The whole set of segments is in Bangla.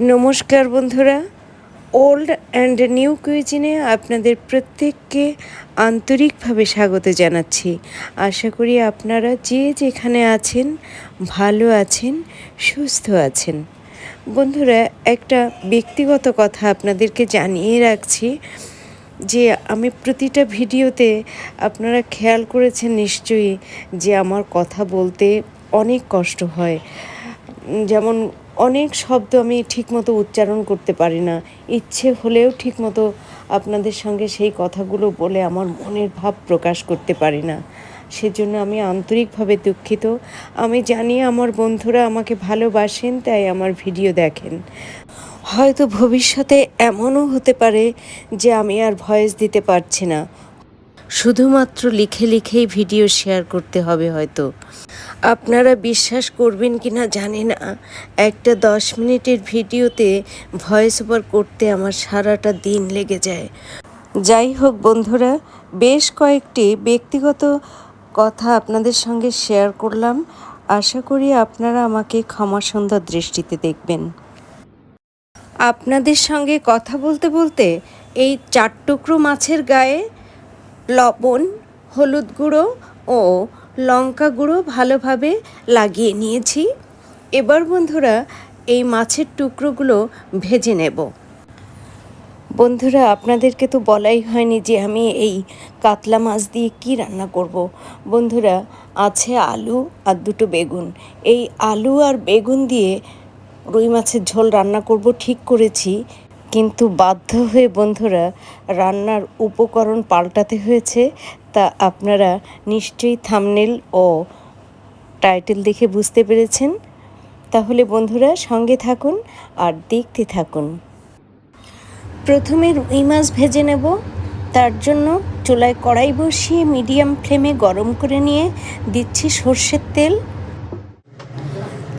নমস্কার বন্ধুরা। ওল্ড অ্যান্ড নিউ কুইজিনে আপনাদের প্রত্যেককে আন্তরিকভাবে স্বাগত জানাচ্ছি। আশা করি আপনারা যে যেখানে আছেন, ভালো আছেন, সুস্থ আছেন। বন্ধুরা, একটা ব্যক্তিগত কথা আপনাদেরকে জানিয়ে রাখছি যে, আমি প্রতিটা ভিডিওতে আপনারা খেয়াল করেছেন নিশ্চয়ই যে, আমার কথা বলতে অনেক কষ্ট হয়। যেমন অনেক শব্দ আমি ঠিকমতো উচ্চারণ করতে পারি না। ইচ্ছে হলেও ঠিকমতো আপনাদের সঙ্গে সেই কথাগুলো বলে আমার মনের ভাব প্রকাশ করতে পারি না। সেজন্য আমি আন্তরিকভাবে দুঃখিত। আমি জানি আমার বন্ধুরা আমাকে ভালোবাসেন, তাই আমার ভিডিও দেখেন। হয়তো ভবিষ্যতে এমনও হতে পারে যে আমি আর ভয়েস দিতে পারছি না। শুধুমাত্র লিখে লিখেই ভিডিও শেয়ার করতে হবে হয়তো। আপনারা বিশ্বাস করবেন কি না জানি না। একটা দশ মিনিটের ভিডিওতে ভয়েস ওভার করতে আমার সারাটা দিন লেগে যায়। যাই হোক বন্ধুরা, বেশ কয়েকটি ব্যক্তিগত কথা আপনাদের সঙ্গে শেয়ার করলাম। আশা করি আপনারা আমাকে ক্ষমা সুন্দর দৃষ্টিতে দেখবেন। আপনাদের সঙ্গে কথা বলতে বলতে এই চার টুকরো মাছের গায়ে লবণ, হলুদ গুঁড়ো ও লঙ্কা গুঁড়ো ভালোভাবে লাগিয়ে নিয়েছি। এবার বন্ধুরা, এই মাছের টুকরোগুলো ভেজে নেব। বন্ধুরা, আপনাদেরকে তো বলাই হয়নি যে আমি এই কাতলা মাছ দিয়ে কি রান্না করব। বন্ধুরা, আছে আলু আর দুটো বেগুন। এই আলু আর বেগুন দিয়ে রুই মাছের ঝোল রান্না করব, ঠিক করেছি। কিন্তু বাধ্য হয়ে বন্ধুরা রান্নার উপকরণ পাল্টাতে হয়েছে, তা আপনারা নিশ্চয়ই থামনেল ও টাইটেল দেখে বুঝতে পেরেছেন। তাহলে বন্ধুরা সঙ্গে থাকুন আর দেখতে থাকুন। প্রথমে রুই মাছ ভেজে নেব। তার জন্য চুলায় কড়াই বসিয়ে মিডিয়াম ফ্লেমে গরম করে নিয়ে দিচ্ছি সর্ষের তেল।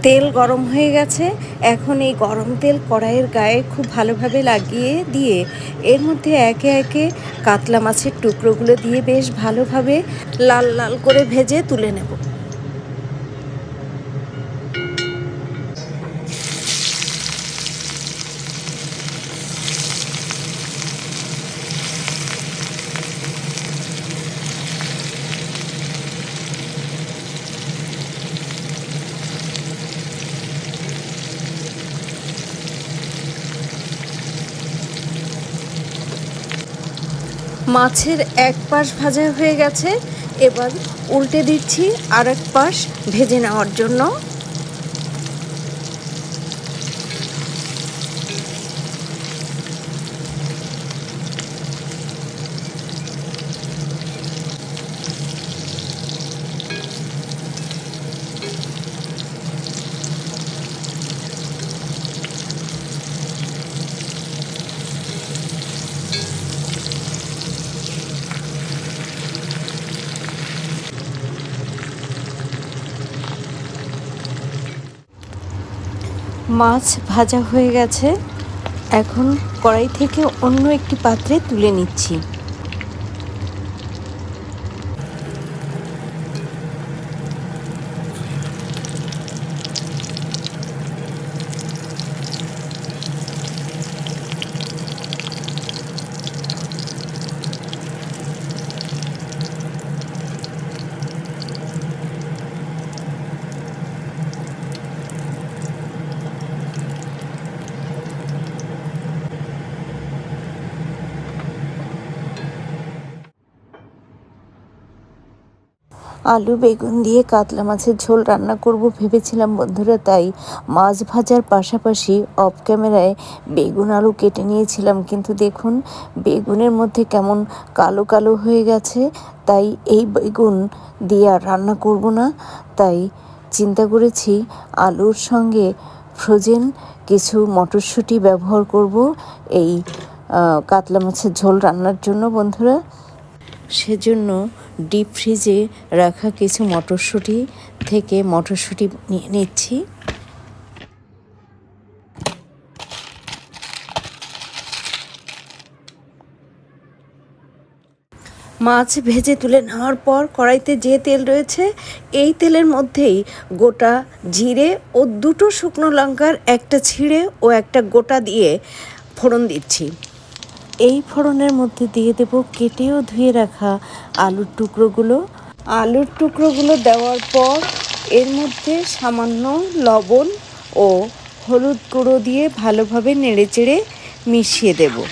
তেল গরম হয়ে গেছে। এখন এই গরম তেল কড়াইয়ের গায়ে খুব ভালোভাবে লাগিয়ে দিয়ে এর মধ্যে একে একে কাতলা মাছের টুকরোগুলো দিয়ে বেশ ভালোভাবে লাল লাল করে ভেজে তুলে নেব। মাছের এক পাশ ভাজা হয়ে গেছে। এবার উল্টে দিচ্ছি আর এক পাশ ভেজে নেওয়ার জন্য। মাছ ভাজা হয়ে গেছে। এখন কড়াই থেকে অন্য একটি পাত্রে তুলে নিচ্ছি। আলু, বেগুন দিয়ে কাতলা মাছের ঝোল রান্না করব ভেবেছিলাম বন্ধুরা, তাই মাছ ভাজার পাশাপাশি অফ ক্যামেরায় বেগুন, আলু কেটে নিয়েছিলাম। কিন্তু দেখুন, বেগুনের মধ্যে কেমন কালো কালো হয়ে গেছে, তাই এই বেগুন দিয়ে আর রান্না করব না। তাই চিন্তা করেছি আলুর সঙ্গে ফ্রোজেন কিছু মটরশুঁটি ব্যবহার করব এই কাতলা মাছের ঝোল রান্নার জন্য বন্ধুরা। সেজন্য ডিপ ফ্রিজে রাখা কিছু মটরশুঁটি থেকে মটরশুঁটি নিচ্ছি। মাছ ভেজে তুলে নেওয়ার পর কড়াইতে যে তেল রয়েছে, এই তেলের মধ্যেই গোটা জিরে ও দুটো শুকনো লঙ্কার একটা ছিঁড়ে ও একটা গোটা দিয়ে ফোড়ন দিচ্ছি। এই ফোড়নের মধ্যে দিয়ে দেব কেটেও ধুয়ে রাখা আলুর টুকরোগুলো। আলুর টুকরোগুলো দেওয়ার পর এর মধ্যে সামান্য লবণ ও হলুদ গুঁড়ো দিয়ে ভালোভাবে নেড়েচেড়ে মিশিয়ে দেবো।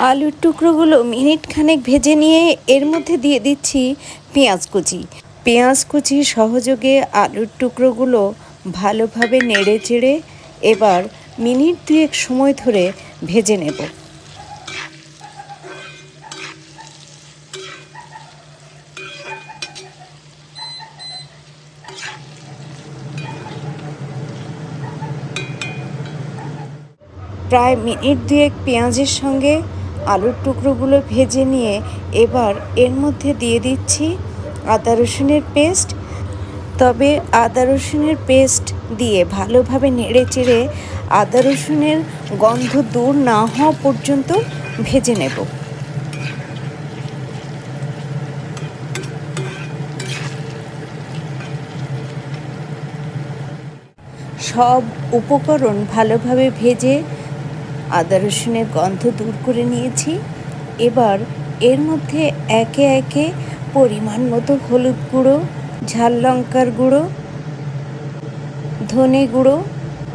আলুর টুকরোগুলো মিনিট খানেক ভেজে নিয়ে এর মধ্যে দিয়ে দিচ্ছি পেঁয়াজ কুচি। পেঁয়াজ কুচি সহযোগে আলুর টুকরোগুলো ভালোভাবে নেড়ে চেড়ে এবার মিনিট দুয়েক সময় ধরে ভেজে নেব। প্রায় মিনিট দুয়েক পেঁয়াজের সঙ্গে আলুর টুকরোগুলো ভেজে নিয়ে এবার এর মধ্যে দিয়ে দিচ্ছি আদা রসুনের পেস্ট। তবে আদা রসুনের পেস্ট দিয়ে ভালোভাবে নেড়ে চেড়ে আদা রসুনের গন্ধ দূর না হওয়া পর্যন্ত ভেজে নেব। সব উপকরণ ভালোভাবে ভেজে আদা রসুনের গন্ধ দূর করে নিয়েছি। এবার এর মধ্যে একে একে পরিমাণ মতো হলুদ গুঁড়ো, ঝাল লঙ্কার গুঁড়ো, ধনে গুঁড়ো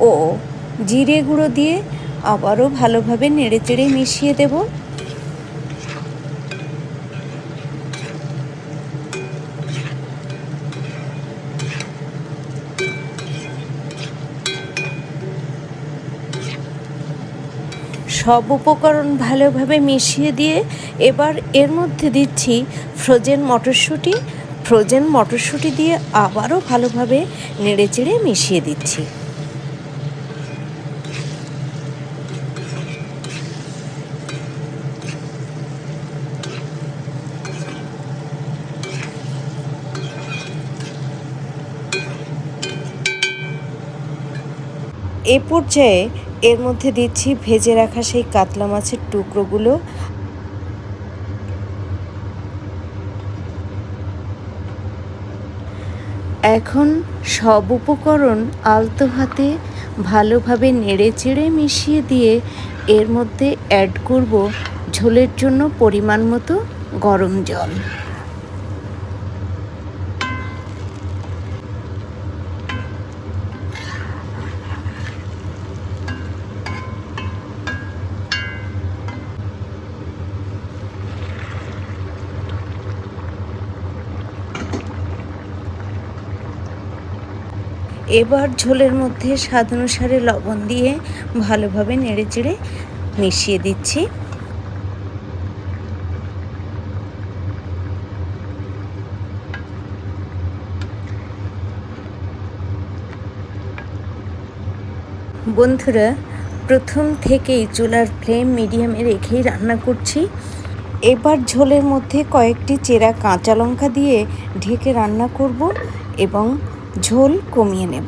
ও জিরে গুঁড়ো দিয়ে আবারও ভালোভাবে নেড়ে চেড়ে মিশিয়ে দেবো। সব উপকরণ ভালোভাবে মিশিয়ে দিয়ে এবার এর মধ্যে দিচ্ছি ফ্রোজেন মটরশুঁটি। ফ্রোজেন মটরশুঁটি দিয়ে আবারও ভালোভাবে নেড়েচেড়ে মিশিয়ে দিচ্ছি। এ পর্যায়ে এর মধ্যে দিচ্ছি ভেজে রাখা সেই কাতলা মাছের টুকরোগুলো। এখন সব উপকরণ আলতো হাতে ভালোভাবে নেড়ে চেড়ে মিশিয়ে দিয়ে এর মধ্যে অ্যাড করব ঝোলের জন্য পরিমাণ মতো গরম জল। এবার ঝোলের মধ্যে স্বাদ অনুসারে লবণ দিয়ে ভালোভাবে নেড়েচেড়ে মিশিয়ে দিচ্ছি। বন্ধুরা, প্রথম থেকেই চুলার ফ্লেম মিডিয়ামে রেখেই রান্না করছি। এবার ঝোলের মধ্যে কয়েকটি চেরা কাঁচা লঙ্কা দিয়ে ঢেকে রান্না করব এবং ঝোল কমিয়ে নেব।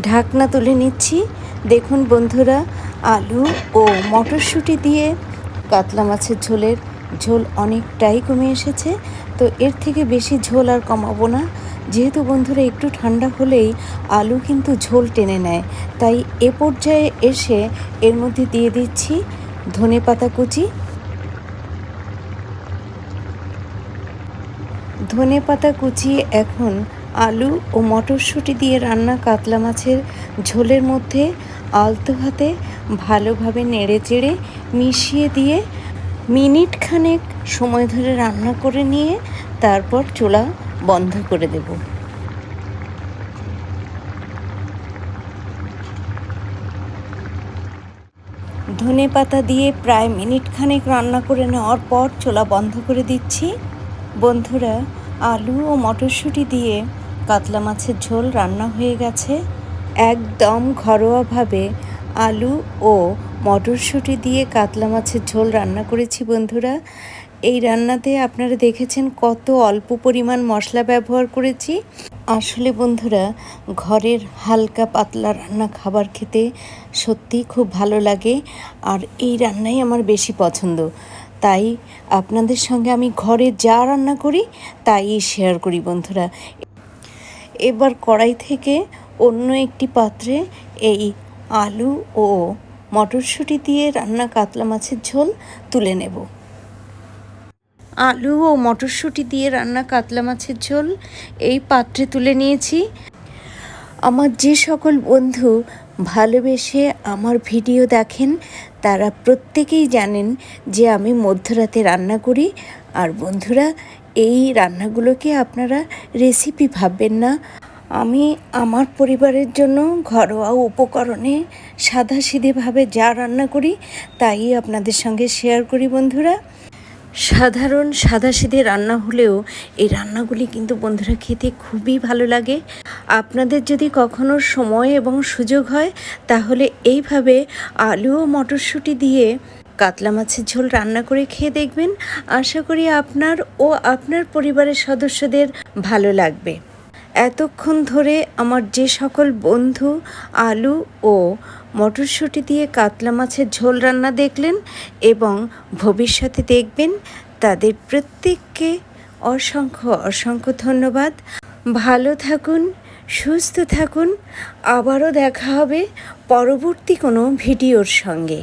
ঢাকনা তুলে নিচ্ছি। দেখুন বন্ধুরা, আলু ও মটরশুঁটি দিয়ে কাতলা মাছের ঝোলের ঝোল অনেকটাই কমে এসেছে। তো এর থেকে বেশি ঝোল আর কমাবো না। যেহেতু বন্ধুরা, একটু ঠান্ডা হলেই আলু কিন্তু ঝোল টেনে নেয়। তাই এ পর্যায়ে এসে এর মধ্যে দিয়ে দিচ্ছি ধনে পাতা কুচি ধনে পাতা কুচিয়ে এখন আলু ও মটরশুঁটি দিয়ে রান্না কাতলা মাছের ঝোলের মধ্যে আলতো হাতে ভালোভাবে নেড়ে চেড়ে মিশিয়ে দিয়ে মিনিট খানেক সময় ধরে রান্না করে নিয়ে তারপর চুলা বন্ধ করে দেব। ধনে পাতা দিয়ে প্রায় মিনিট খানেক রান্না করে নেওয়ার পর চুলা বন্ধ করে দিচ্ছি। বন্ধুরা, আলু ও মটরশুঁটি দিয়ে কাতলা মাছের ঝোল রান্না হয়ে গেছে। একদম ঘরোয়াভাবে আলু ও মটরশুঁটি দিয়ে কাতলা মাছের ঝোল রান্না করেছি বন্ধুরা। এই রান্নাতে আপনারা দেখেছেন কত অল্প পরিমাণ মশলা ব্যবহার করেছি। আসলে বন্ধুরা, ঘরের হালকা পাতলা রান্না খাবার খেতে সত্যিই খুব ভালো লাগে, আর এই রান্নাই আমার বেশি পছন্দ। তাই আপনাদের সঙ্গে আমি ঘরে যা রান্না করি তাই শেয়ার করি বন্ধুরা। এবার কড়াই থেকে অন্য একটি পাত্রে এই আলু ও মটরশুঁটি দিয়ে রান্না কাতলা মাছের ঝোল তুলে নেব। আলু ও মটরশুঁটি দিয়ে রান্না কাতলা মাছের ঝোল এই পাত্রে তুলে নিয়েছি। আমার যে সকল বন্ধু ভালোবেসে আমার ভিডিও দেখেন, তারা প্রত্যেকেই জানেন যে আমি মধ্যরাতে রান্না করি। আর বন্ধুরা, এই রান্নাগুলোকে আপনারা রেসিপি ভাববেন না। আমি আমার পরিবারের জন্য ঘরোয়া উপকরণে সাদাসিধেভাবে যা রান্না করি, তাই আপনাদের সঙ্গে শেয়ার করি বন্ধুরা। সাধারণ সাদাসিধে রান্না হলেও এই রান্নাগুলি কিন্তু বন্ধুরা খেতে খুবই ভালো লাগে। আপনাদের যদি কখনো সময় এবং সুযোগ হয়, তাহলে এইভাবে আলু ও মটরশুঁটি দিয়ে কাতলা মাছের ঝোল রান্না করে খেয়ে দেখবেন। আশা করি আপনার ও আপনার পরিবারের সদস্যদের ভালো লাগবে। এতক্ষণ ধরে আমার যে সকল বন্ধু, আলু ও মটরশুঁটি দিয়ে কাতলা মাছের ঝোল রান্না দেখলেন এবং ভবিষ্যতে দেখবেন তাদের প্রত্যেককে অসংখ্য অসংখ্য ধন্যবাদ। ভালো থাকুন, সুস্থ থাকুন। আবারও দেখা হবে পরবর্তী কোনো ভিডিওর সঙ্গে।